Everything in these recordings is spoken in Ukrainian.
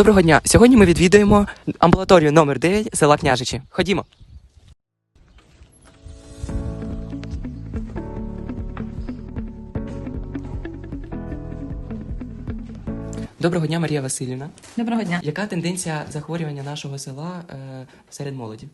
Доброго дня. Сьогодні ми відвідуємо амбулаторію номер 9 села Княжичі. Ходімо. Доброго дня, Марія Васильівна. Доброго дня. Яка тенденція захворювання нашого села е, серед молоді?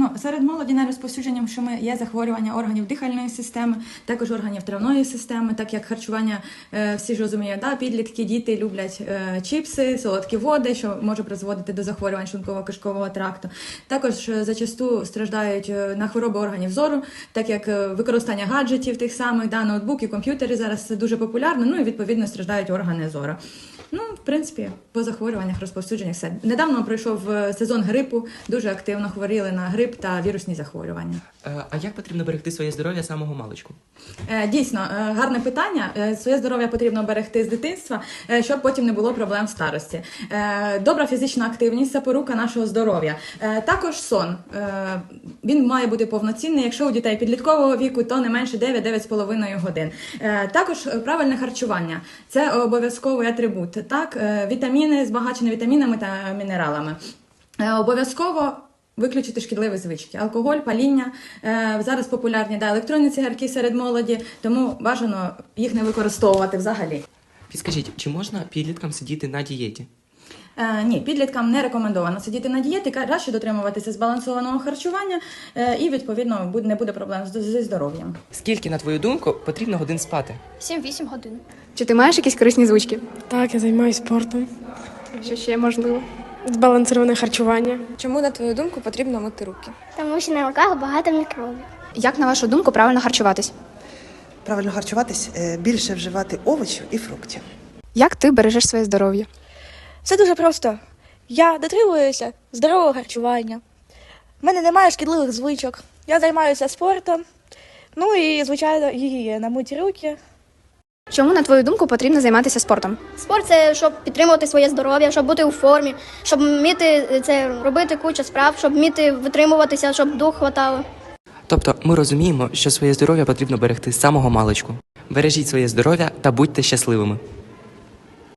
Ну серед молоді найрозповсюдженням, що ми є захворювання органів дихальної системи, також органів травної системи, так як харчування е, всі ж розуміють, да, підлітки, діти люблять е, чіпси, солодкі води, що може призводити до захворювань шлунково-кишкового тракту. Також е, зачасту страждають на хвороби органів зору, так як використання гаджетів тих самих, да, ноутбуки, комп'ютери зараз це дуже популярно. Ну і відповідно страждають органи зору. Ну, в принципі, по захворюваннях розповсюджених все. Недавно пройшов е, сезон грипу, дуже активно хворіли на грип та вірусні захворювання. Е, а як потрібно берегти своє здоров'я самого маличку? Е, Дійсно, гарне питання. Своє здоров'я потрібно берегти з дитинства, щоб потім не було проблем в старості. Добра фізична активність це порука нашого здоров'я. Також сон. Він має бути повноцінний. Якщо у дітей підліткового віку, то не менше 9-9,5 годин. Е, Також е, правильне харчування це обов'язковий атрибут. Так, е, вітаміни збагачені вітамінами та мінералами. Обов'язково виключити шкідливі звички. Алкоголь, паління зараз популярні да, електронні цигарки серед молоді, тому бажано їх не використовувати взагалі. Підскажіть, чи можна підліткам сидіти на дієті? Е, ні, підліткам не рекомендовано сидіти на дієті, краще дотримуватися збалансованого харчування е, і відповідно не буде проблем зі здоров'ям. Скільки, на твою думку, потрібно годин спати? 7-8 годин. Чи ти маєш якісь корисні звички? Так, я займаюся спортом, Що ще можливо? збалансоване харчування. Чому, на твою думку, потрібно мити руки? Тому що на руках багато мікробів. Як на вашу думку правильно харчуватись? правильно харчуватись, е, більше вживати овочів і фруктів. Як ти бережеш своє здоров'я? Все дуже просто. Я дотримуюся здорового харчування. У мене немає шкідливих звичок. Я займаюся спортом. Ну і, звичайно, гігієна. Миті руки. Чому, на твою думку, потрібно займатися спортом? Спорт це щоб підтримувати своє здоров'я, щоб бути у формі, щоб вміти це робити кучу справ, щоб вміти витримуватися, щоб дух хватало. Тобто ми розуміємо, що своє здоров'я потрібно берегти з самого маличку. Бережіть своє здоров'я та будьте щасливими.